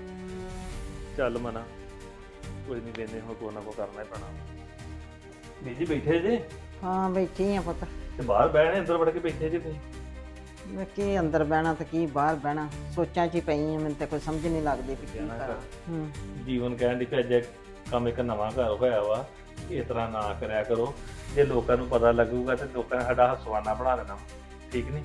ਚੱਲ ਮਨਾ। ਕੋਈ ਨਹੀਂ ਵੇਨੇ ਹੁਣ ਕੋਈ ਨਾ ਕੋ ਕਰਨਾ ਹੀ ਪੈਣਾ। ਬੀਜੀ ਬੈਠੇ ਜੇ? ਹਾਂ ਬੈਠੀ ਆ ਪੁੱਤ। ਤੇ ਬਾਹਰ ਬਹਿਣੇ ਅੰਦਰ ਵੜ ਕੇ ਬੈਠੇ ਜੇ ਤੁਸੀਂ? ਮੈਂ ਕੀ ਅੰਦਰ ਬਹਿਣਾ ਤੇ ਕੀ ਬਾਹਰ ਬਹਿਣਾ? ਸੋਚਾਂ 'ਚ ਹੀ ਪਈ ਆ ਮੈਨੂੰ ਤੇ ਕੋਈ ਸਮਝ ਨਹੀਂ ਲੱਗਦੀ ਵੀ ਕੀ ਕਰ। ਹੂੰ। ਜੀਵਨ ਕਹਿਣ ਦੀ ਭੇਜੇ ਕੰਮ ਇੱਕ ਨਵਾਂ ਘਰ ਹੋਇਆ ਵਾ। ਇਸ ਤਰ੍ਹਾਂ ਨਾ ਕਰਿਆ ਕਰੋ। ਜੇ ਲੋਕਾਂ ਨੂੰ ਪਤਾ ਲੱਗੂਗਾ ਤੇ ਲੋਕਾਂ ਨੇ ਸਾਡਾ ਹਸਵਾਨਾ ਬਣਾ ਦੇਣਾ ਠੀਕ ਨਹੀਂ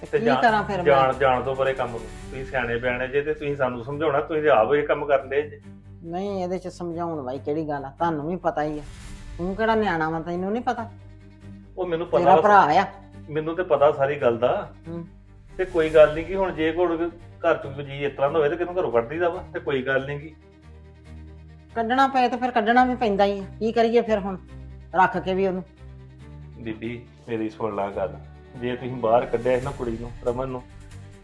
ਤੇ ਤੇ ਕੀ ਜਾਣ- ਕਰਾਂ ਫਿਰ ਮੈਂ ਜਾਣ ਜਾਣ ਤੋਂ ਪਰੇ ਕੰਮ ਨੂੰ। ਤੁਸੀਂ ਸਿਆਣੇ ਬਿਆਣੇ ਜੇ ਤੇ ਤੁਸੀਂ ਸਾਨੂੰ ਸਮਝਾਉਣਾ ਤੁਸੀਂ ਤੇ ਆਪ ਇਹ ਕੰਮ ਕਰਨ ਦੇ ਜੇ। ਨਹੀਂ ਇਹਦੇ 'ਚ ਸਮਝਾਉਣ ਵਾਲੀ ਕਿਹੜੀ ਗੱਲ ਆ? ਤੁਹਾਨੂੰ ਵੀ ਪਤਾ ਹੀ ਆ। ਤੂੰ ਕਿਹੜਾ ਨਿਆਣਾ ਵਾ ਤੈਨੂੰ ਨਹੀਂ ਪਤਾ? ਉਹ ਮੈਨੂੰ ਤੇਰਾ ਪਤਾ ਭਰਾ ਵਾ, ਆ। ਮੈਨੂੰ ਤੇ ਪਤਾ ਸਾਰੀ ਗੱਲ ਦਾ। ਹੂੰ। ਤੇ ਕੋਈ ਗੱਲ ਨਹੀਂ ਕਿ ਹੁਣ ਜੇ ਕੋਲ ਘਰ ਚ ਕੋਈ ਜੀ ਇਸ ਤਰ੍ਹਾਂ ਦਾ ਹੋਵੇ ਤੇ ਕਿਹਨੂੰ ਘਰੋਂ ਕੱਢ ਵਾ? ਤੇ ਕੋਈ ਗੱਲ ਨਹੀਂ ਕਿ ਕੱਢਣਾ ਪਏ ਤੇ ਫਿਰ ਕੱਢਣਾ ਵੀ ਪੈਂਦਾ ਹੀ ਆ। ਕੀ ਕਰੀਏ ਫਿਰ ਹੁਣ? ਰੱਖ ਕੇ ਵੀ ਉਹਨੂੰ। ਬੀਬੀ ਮੇਰੀ ਸੁਣ ਲਾ ਗੱਲ। ਜੇ ਤੁਸੀਂ ਬਾਹਰ ਕੱਢਿਆ ਸੀ ਨਾ ਕੁੜੀ ਨੂੰ ਰਮਨ ਨੂੰ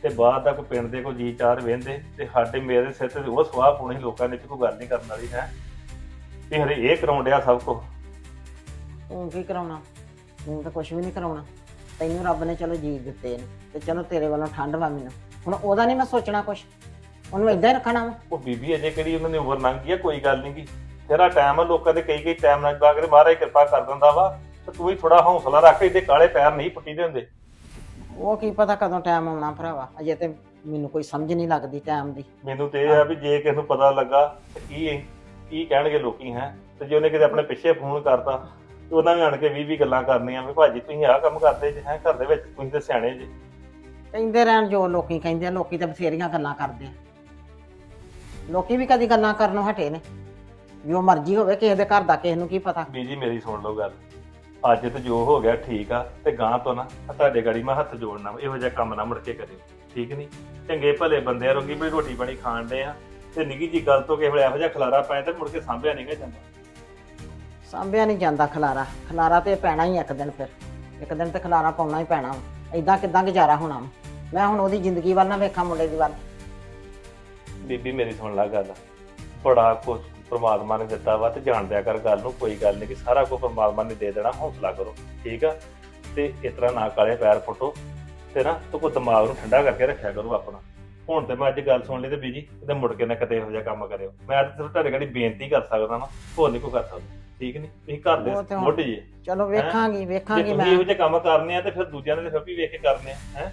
ਤੇ ਬਾਹਰ ਦਾ ਕੋਈ ਪਿੰਡ ਦੇ ਕੋਈ ਜੀ ਚਾਰ ਵੇਂਦੇ ਤੇ ਸਾਡੇ ਮੇਰੇ ਸਿਰ ਤੇ ਉਹ ਸਵਾਹ ਪਾਉਣੀ ਲੋਕਾਂ ਨੇ ਕਿ ਕੋਈ ਗੱਲ ਨਹੀਂ ਕਰਨ ਵਾਲੀ ਹੈ। ਤੇ ਹਰੇ ਇਹ ਕਰਾਉਣ ਡਿਆ ਸਭ ਕੁਝ ਤੂੰ ਕੀ ਕਰਾਉਣਾ? ਤੂੰ ਤਾਂ ਕੁਝ ਵੀ ਨਹੀਂ ਕਰਾਉਣਾ। ਤੈਨੂੰ ਰੱਬ ਨੇ ਚਲੋ ਜੀ ਦਿੱਤੇ ਨੇ ਤੇ ਚਲੋ ਤੇਰੇ ਵੱਲੋਂ ਠੰਡ ਵਾ ਮੈਨੂੰ। ਹੁਣ ਉਹਦਾ ਨਹੀਂ ਮੈਂ ਸੋਚਣਾ ਕੁਝ ਉਹਨੂੰ ਏਦਾਂ ਹੀ ਰੱਖਣਾ ਵਾ। ਉਹ ਬੀਬੀ ਅਜੇ ਕਿਹੜੀ ਉਹਨਾਂ ਨੇ ਉਮਰ ਲੰਘ ਗਈ ਆ ਕੋਈ ਗੱਲ ਨਹੀਂ ਗੀ। ਤੇਰਾ ਟਾਈਮ ਆ ਲੋਕਾਂ ਦੇ ਕਈ ਕਈ ਟਾਈਮ ਨਾਲ ਜਾ ਕੇ ਮਹਾਰਾਜ ਕਿਰਪਾ ਕਰ ਦਿੰਦਾ ਵਾ। ਤੇ ਤੂੰ ਵੀ ਥੋੜਾ ਹੌਸਲਾ ਰੱਖ ਇਹਦੇ ਕਾਲੇ ਪੈਰ ਨਹੀਂ ਪੁੱਟੀ ਦੇ ਹੁੰਦੇ। ਉਹ ਕੀ ਪਤਾ ਕਦੋਂ ਟਾਈਮ ਆਉਣਾ ਭਰਾਵਾ ਅਜੇ ਤੇ ਮੈਨੂੰ ਕੋਈ ਸਮਝ ਨਹੀਂ ਲੱਗਦੀ ਟਾਈਮ ਦੀ। ਮੈਨੂੰ ਤੇ ਇਹ ਆ ਵੀ ਜੇ ਕਿਸੇ ਨੂੰ ਪਤਾ ਲੱਗਾ ਤੇ ਕੀ ਕੀ ਕਹਿਣਗੇ ਲੋਕੀ ਹੈ? ਤੇ ਜੇ ਉਹਨੇ ਕਿਤੇ ਆਪਣੇ ਪਿੱਛੇ ਫੋਨ ਕਰਤਾ ਤੇ ਉਹਨਾਂ ਵੀ ਆਣ ਕੇ 20 20 ਗੱਲਾਂ ਕਰਨੀਆਂ ਵੀ ਭਾਜੀ ਤੁਸੀਂ ਆਹ ਕੰਮ ਕਰਦੇ ਜੇ ਹੈ ਘਰ ਦੇ ਵਿੱਚ ਤੁਸੀਂ ਤੇ ਸਿਆਣੇ ਜੇ। ਕਹਿੰਦੇ ਰਹਿਣ ਜੋ ਲੋਕੀ ਕਹਿੰਦੇ ਆ ਲੋਕੀ ਤਾਂ ਬਥੇਰੀਆਂ ਗੱਲਾਂ ਕਰਦੇ ਆ। ਲੋਕੀ ਵੀ ਕਦੀ ਗੱਲਾਂ ਕਰਨੋਂ ਹਟੇ ਨੇ। ਜੋ ਮਰਜ਼ੀ ਹੋਵੇ ਕਿਸੇ ਦੇ ਘਰ ਦਾ ਕਿਸੇ ਨੂੰ ਕੀ ਪਤਾ। ਬੀਜੀ ਮੇਰੀ ਸੁਣ ਲਓ ਗੱਲ। ਅੱਜ ਤੇ ਜੋ ਹੋ ਗਿਆ ਠੀਕ ਆ ਤੇ ਗਾਂ ਤੋਂ ਨਾ ਆਹ ਤੁਹਾਡੇ ਗਾੜੀ ਮੈਂ ਹੱਥ ਜੋੜਨਾ ਵਾ, ਇਹੋ ਜਿਹਾ ਕੰਮ ਨਾ ਮੁੜ ਕੇ ਕਰਿਓ ਠੀਕ ਨਹੀਂ? ਚੰਗੇ ਭਲੇ ਬੰਦੇ ਆ ਰੋਗੀ ਬਈ ਰੋਟੀ ਪਾਣੀ ਖਾਣ ਦੇ ਆ ਤੇ ਨਿੱਕੀ ਜੀ ਗੱਲ ਤੋਂ ਕਿਸੇ ਵੇਲੇ ਇਹੋ ਜਿਹਾ ਖਲਾਰਾ ਪੈ ਤੇ ਮੁੜ ਕੇ ਸਾਂਭਿਆ ਨਹੀਂਗਾ ਜਾਂਦਾ। ਸਾਂਭਿਆ ਨਹੀਂ ਜਾਂਦਾ ਖਲਾਰਾ ਖਲਾਰਾ ਤੇ ਪੈਣਾ ਹੀ ਇੱਕ ਦਿਨ ਫਿਰ ਇੱਕ ਦਿਨ ਤੇ ਖਲਾਰਾ ਪਾਉਣਾ ਹੀ ਪੈਣਾ ਵਾ ਐਦਾਂ ਕਿਦਾਂ ਗੁਜ਼ਾਰਾ ਹੋਣਾ ਵਾ। ਮੈਂ ਹੁਣ ਉਹਦੀ ਜ਼ਿੰਦਗੀ ਵੱਲ ਨਾ ਵੇਖਾਂ ਮੁੰਡੇ ਦੀ ਵੱਲ। ਬੀਬੀ ਮੇਰੀ ਸੁਣ ਲੈ ਗੱਲ ਬੜਾ ਕੁਝ ਪ੍ਰਮਾਤਮਾ ਨੇ ਦਿੱਤਾ ਵਾ ਤੇ ਜਾਣਦਿਆ ਕਰ ਗੱਲ ਨੂੰ ਕੋਈ ਗੱਲ ਨਹੀਂ ਕਿ ਸਾਰਾ ਕੁਝ ਪ੍ਰਮਾਤਮਾ ਨੇ ਦੇ ਦੇਣਾ ਹੌਸਲਾ ਕਰੋ ਠੀਕ ਆ? ਤੇ ਇਸ ਤਰ੍ਹਾਂ ਨਾ ਕਾਲੇ ਪੈਰ ਫੁੱਟੋ ਤੇ ਨਾ ਤੂੰ ਕੋ ਦਿਮਾਗ ਨੂੰ ਠੰਡਾ ਕਰਕੇ ਰੱਖਿਆ ਕਰੋ ਆਪਣਾ। ਹੁਣ ਤੇ ਮੈਂ ਅੱਜ ਗੱਲ ਸੁਣ ਲਈ ਤੇ ਬੀਜੀ ਕਿਤੇ ਮੁੜ ਕੇ ਨਾ ਕਿਤੇ ਇਹੋ ਜਿਹਾ ਕੰਮ ਕਰਿਓ। ਮੈਂ ਤਾਂ ਸਿਰਫ ਤੁਹਾਡੇ ਘੜੀ ਬੇਨਤੀ ਕਰ ਸਕਦਾ ਨਾ ਹੋਰ ਨਹੀਂ ਕੋਈ ਕਰ ਸਕਦਾ ਠੀਕ ਨਹੀਂ ਤੁਸੀਂ ਘਰ ਦੇ ਉਹ ਤੇ ਹੁਣ- ਮੋਢੇ ਜੇ। ਚਲੋ ਵੇਖਾਂਗੀ ਜੇ ਵੇਖਾਂਗੀ ਤੁਸੀਂ ਮੈਂ। ਇਹੋ ਜਿਹੇ ਕੰਮ ਕਰਨੇ ਆ ਤੇ ਫਿਰ ਦੂਜਿਆਂ ਨੇ ਤੇ ਫਿਰ ਵੀ ਵੇਖ ਕੇ ਕਰਨੇ ਆ ਹੈ?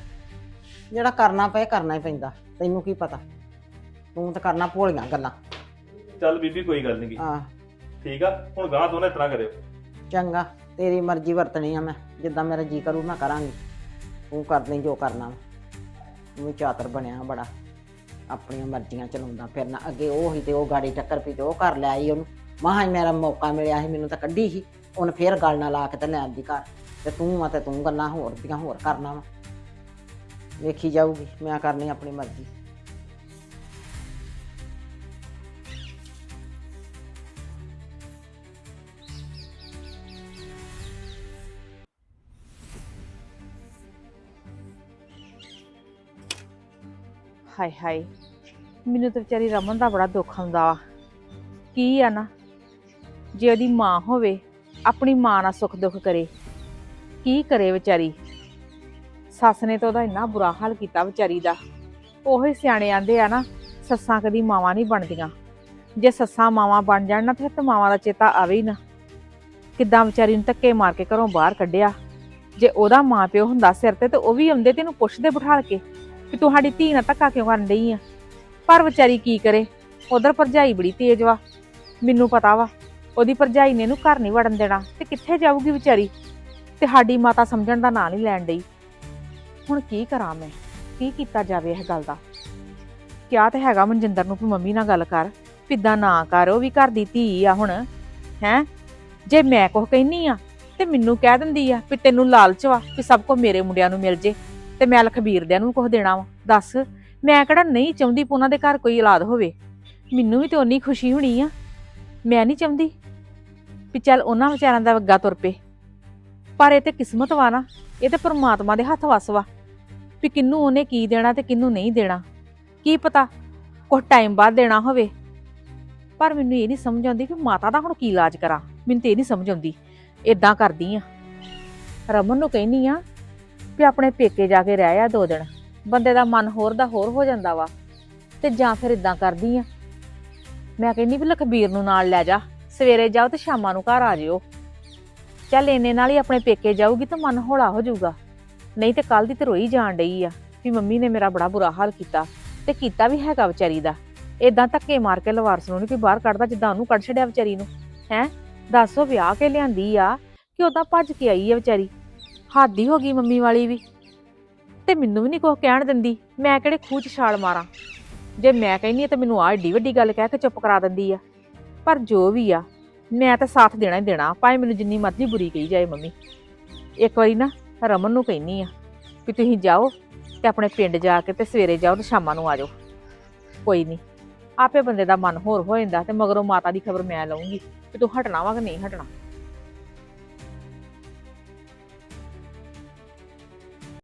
ਜਿਹੜਾ ਕਰਨਾ ਪਏ ਕਰਨਾ ਹੀ ਪੈਂਦਾ ਤੈਨੂੰ ਕੀ ਪਤਾ? ਤੂੰ ਤਾਂ ਕਰਨਾ ਭੋਲੀਆਂ ਗੱਲਾਂ। ਚੱਲ ਬੀਬੀ ਕੋਈ ਗੱਲ ਨਹੀਂ ਆ ਠੀਕ ਆ? ਹੁਣ ਗਾਂ ਦੋਨੇ ਤਰ੍ਹਾਂ ਕਰਿਓ। ਚੰਗਾ ਤੇਰੀ ਮਰਜ਼ੀ ਵਰਤਣੀ ਆ ਮੈਂ। ਜਿੱਦਾਂ ਮੇਰਾ ਜੀ ਕਰੂ ਮੈਂ ਕਰਾਂਗੀ। ਤੂੰ ਕਰ ਲਈ ਜੋ ਕਰਨਾ ਵੀ। ਚਾਤਰ ਬਣਿਆ ਬੜਾ। ਆਪਣੀਆਂ ਮਰਜ਼ੀਆਂ ਚਲਾਉਂਦਾ ਫਿਰਨਾ। ਅੱਗੇ ਉਹ ਹੀ ਤੇ ਉਹ ਗਾੜੀ ਟੱਕਰ ਪਈ ਤੇ ਉਹ ਕਰ ਲਿਆਈ ਉਹਨੂੰ। ਮਹਾਂ ਮੇਰਾ ਮੌਕਾ ਮਿਲਿਆ ਸੀ ਮੈਨੂੰ ਤਾਂ ਕੱਢੀ ਸੀ। ਉਹਨੇ ਫੇਰ ਗੱਲ ਨਾਲ ਲਾ ਕੇ ਤੇ ਲੈ ਆਂਦੀ ਘਰ। ਤੇ ਤੂੰ ਆ ਤੇ ਤੂੰ ਗੱਲਾਂ ਹੋਰ ਦੀਆਂ ਹੋਰ ਕਰਨਾ ਵਾ। ਵੇਖੀ ਜਾਊਗੀ ਮੈਂ ਕਰਨੀ ਆਪਣੀ ਮਰਜ਼ੀ। ਹਾਏ ਹਾਏ। ਮੈਨੂੰ ਤਾਂ ਵਿਚਾਰੀ ਰਮਨ ਦਾ ਬੜਾ ਦੁੱਖ ਹੁੰਦਾ ਵਾ। ਕੀ ਆ ਨਾ? ਜੇ ਉਹਦੀ ਮਾਂ ਹੋਵੇ, ਆਪਣੀ ਮਾਂ ਨਾਲ ਸੁੱਖ ਦੁੱਖ ਕਰੇ। ਕੀ ਕਰੇ ਵਿਚਾਰੀ? ਸੱਸ ਨੇ ਤਾਂ ਉਹਦਾ ਇੰਨਾ ਬੁਰਾ ਹਾਲ ਕੀਤਾ ਵਿਚਾਰੀ ਦਾ। ਉਹੀ ਸਿਆਣੇ ਆਂਦੇ ਆ ਨਾ, ਸੱਸਾਂ ਕਦੀ ਮਾਵਾਂ ਨਹੀਂ ਬਣਦੀਆਂ। ਜੇ ਸੱਸਾਂ ਮਾਵਾਂ ਬਣ ਜਾਣ ਨਾ, ਫਿਰ ਤਾਂ ਮਾਵਾਂ ਦਾ ਚੇਤਾ ਆਵੇ ਹੀ ਨਾ। ਕਿੱਦਾਂ ਵਿਚਾਰੀ ਨੂੰ ਧੱਕੇ ਮਾਰ ਕੇ ਘਰੋਂ ਬਾਹਰ ਕੱਢਿਆ। ਜੇ ਉਹਦਾ ਮਾਂ ਪਿਓ ਹੁੰਦਾ ਸਿਰ ਤੇ ਤੇ ਉਹ ਵੀ ਆਉਂਦੇ ਤੇ ਇਹਨੂੰ ਪੁੱਛਦੇ ਬਿਠਾਲ ਕੇ। ਕਿ ਤੁਹਾਡੀ ਧੀ ਨਾਲ ਧੱਕਾ ਕਿਉਂ ਕਰਨ ਡਈ ਆ? ਪਰ ਵਿਚਾਰੀ ਕੀ ਕਰੇ? ਉਧਰ ਭਰਜਾਈ ਬੜੀ ਤੇਜ਼ ਵਾ। ਮੈਨੂੰ ਪਤਾ ਵਾ, ਉਹਦੀ ਭਰਜਾਈ ਨੇ ਇਹਨੂੰ ਘਰ ਨਹੀਂ ਵੜਨ ਦੇਣਾ। ਤੇ ਕਿੱਥੇ ਜਾਊਗੀ ਵਿਚਾਰੀ? ਤੇ ਸਾਡੀ ਮਾਤਾ ਸਮਝਣ ਦਾ ਨਾਂ ਨਹੀਂ ਲੈਣ ਡਈ। ਹੁਣ ਕੀ ਕਰਾਂ ਮੈਂ? ਕੀ ਕੀਤਾ ਜਾਵੇ ਇਹ ਗੱਲ ਦਾ? ਕਿਹਾ ਤੇ ਹੈਗਾ ਮਨਜਿੰਦਰ ਨੂੰ ਵੀ ਮੰਮੀ ਨਾਲ ਗੱਲ ਕਰ। ਪਿੱਦਾਂ ਨਾ ਕਰ, ਉਹ ਵੀ ਘਰ ਦੀ ਧੀ ਆ ਹੁਣ। ਹੈ? ਜੇ ਮੈਂ ਕੁਝ ਕਹਿਨੀ ਆ, ਤੇ ਮੈਨੂੰ ਕਹਿ ਦਿੰਦੀ ਆ ਵੀ ਤੈਨੂੰ ਲਾਲਚ ਵਾ ਵੀ ਸਭ ਕੁਝ ਮੇਰੇ ਮੁੰਡਿਆਂ ਨੂੰ ਮਿਲ ਜੇ। ਤੇ ਮੈਂ ਲਖਬੀਰ ਦਿਆਂ ਨੂੰ ਕੁਝ ਦੇਣਾ ਵਾ। ਦੱਸ, ਮੈਂ ਕਿਹੜਾ ਨਹੀਂ ਚਾਹੁੰਦੀ ਕਿ ਉਹਨਾਂ ਦੇ ਘਰ ਕੋਈ ਔਲਾਦ ਹੋਵੇ। ਮੈਨੂੰ ਵੀ ਤੇ ਓਨੀ ਖੁਸ਼ੀ ਹੋਣੀ ਆ। ਮੈਂ ਨਹੀਂ ਚਾਹੁੰਦੀ ਵੀ ਚੱਲ ਉਹਨਾਂ ਵਿਚਾਰਿਆਂ ਦਾ ਵੱਗਾ ਤੁਰ ਪਏ। ਪਰ ਇਹ ਤੇ ਕਿਸਮਤ ਵਾ ਨਾ, ਇਹ ਤੇ ਪਰਮਾਤਮਾ ਦੇ ਹੱਥ ਵਸ ਵਾ। ਵੀ ਕਿੰਨੂੰ ਉਹਨੇ ਕੀ ਦੇਣਾ ਤੇ ਕਿੰਨੂੰ ਨਹੀਂ ਦੇਣਾ। ਕੀ ਪਤਾ ਕੁਝ ਟਾਈਮ ਬਾਅਦ ਦੇਣਾ ਹੋਵੇ। ਪਰ ਮੈਨੂੰ ਇਹ ਨਹੀਂ ਸਮਝ ਆਉਂਦੀ ਕਿ ਮਾਤਾ ਦਾ ਹੁਣ ਕੀ ਇਲਾਜ ਕਰਾਂ। ਮੈਨੂੰ ਤੇ ਇਹ ਨਹੀਂ ਸਮਝ ਆਉਂਦੀ। ਇਦਾਂ ਕਰਦੀ ਆ। ਰਮਨ ਨੂੰ ਕਹਿਨੀ ਆ ਵੀ ਆਪਣੇ ਪੇਕੇ ਜਾ ਕੇ ਰਹਿ ਆ ਦੋ ਦਿਨ। ਬੰਦੇ ਦਾ ਮਨ ਹੋਰ ਦਾ ਹੋਰ ਹੋ ਜਾਂਦਾ ਵਾ। ਤੇ ਜਾਂ ਫਿਰ ਇਦਾਂ ਕਰਦੀ ਆ। ਮੈਂ ਕਹਿੰਦੀ ਵੀ ਲਖਬੀਰ ਨੂੰ ਨਾਲ ਲੈ ਜਾ। ਸਵੇਰੇ ਜਾਓ ਤੇ ਸ਼ਾਮਾਂ ਨੂੰ ਘਰ ਆ ਜਿਓ। ਚੱਲ ਇੰਨੇ ਨਾਲ ਹੀ ਆਪਣੇ ਪੇਕੇ ਜਾਊਗੀ ਤਾਂ ਮਨ ਹੌਲਾ ਹੋ ਜਾਊਗਾ। ਨਹੀਂ ਤੇ ਕੱਲ ਦੀ ਤੇ ਰੋਈ ਜਾਣ ਡਈ ਆ ਵੀ ਮੰਮੀ ਨੇ ਮੇਰਾ ਬੜਾ ਬੁਰਾ ਹਾਲ ਕੀਤਾ ਤੇ ਕੀਤਾ ਵੀ ਹੈਗਾ ਵਿਚਾਰੀ ਦਾ। ਇਦਾਂ ਧੱਕੇ ਮਾਰ ਕੇ ਲਵਾਰਸ ਨੂੰ ਨੀ ਕੋਈ ਬਾਹਰ ਕੱਢਦਾ ਜਿੱਦਾਂ ਉਹਨੂੰ ਕੱਢ ਛੜਿਆ ਵਿਚਾਰੀ ਨੂੰ। ਹੈ? ਦੱਸੋ ਵਿਆਹ ਕੇ ਲਿਆਂਦੀ ਆ ਕਿ ਉਦਾਂ ਭੱਜ ਕੇ ਆਈ ਆ ਵਿਚਾਰੀ। ਹਾਦੀ ਹੋ ਗਈ ਮੰਮੀ ਵਾਲੀ ਵੀ। ਤੇ ਮੈਨੂੰ ਵੀ ਨਹੀਂ ਕੁਛ ਕਹਿਣ ਦਿੰਦੀ, ਮੈਂ ਕਿਹੜੇ ਖੂਹ 'ਚ ਛਾਲ ਮਾਰਾਂ। ਜੇ ਮੈਂ ਕਹਿੰਨੀ ਆ ਤਾਂ ਮੈਨੂੰ ਆ ਏਡੀ ਵੱਡੀ ਗੱਲ ਕਹਿ ਕੇ ਚੁੱਪ ਕਰਾ ਦਿੰਦੀ ਆ। ਪਰ ਜੋ ਵੀ ਆ, ਮੈਂ ਤਾਂ ਸਾਥ ਦੇਣਾ ਹੀ ਦੇਣਾ, ਭਾਵੇਂ ਮੈਨੂੰ ਜਿੰਨੀ ਮਰਜ਼ੀ ਬੁਰੀ ਕਹੀ ਜਾਏ ਮੰਮੀ। ਇੱਕ ਵਾਰੀ ਨਾ ਰਮਨ ਨੂੰ ਕਹਿੰਨੀ ਆ ਵੀ ਤੁਸੀਂ ਜਾਓ ਤੇ ਆਪਣੇ ਪਿੰਡ ਜਾ ਕੇ ਤੇ ਸਵੇਰੇ ਜਾਓ ਤੇ ਸ਼ਾਮਾਂ ਨੂੰ ਆ ਜਾਓ। ਕੋਈ ਨਹੀਂ ਆਪੇ ਬੰਦੇ ਦਾ ਮਨ ਹੋਰ ਹੋ ਜਾਂਦਾ ਤੇ ਮਗਰੋਂ ਮਾਤਾ ਦੀ ਖਬਰ ਮੈਂ ਲਵਾਂਗੀ ਕਿ ਤੂੰ ਹਟਣਾ ਵਾ ਕਿ ਨਹੀਂ ਹਟਣਾ।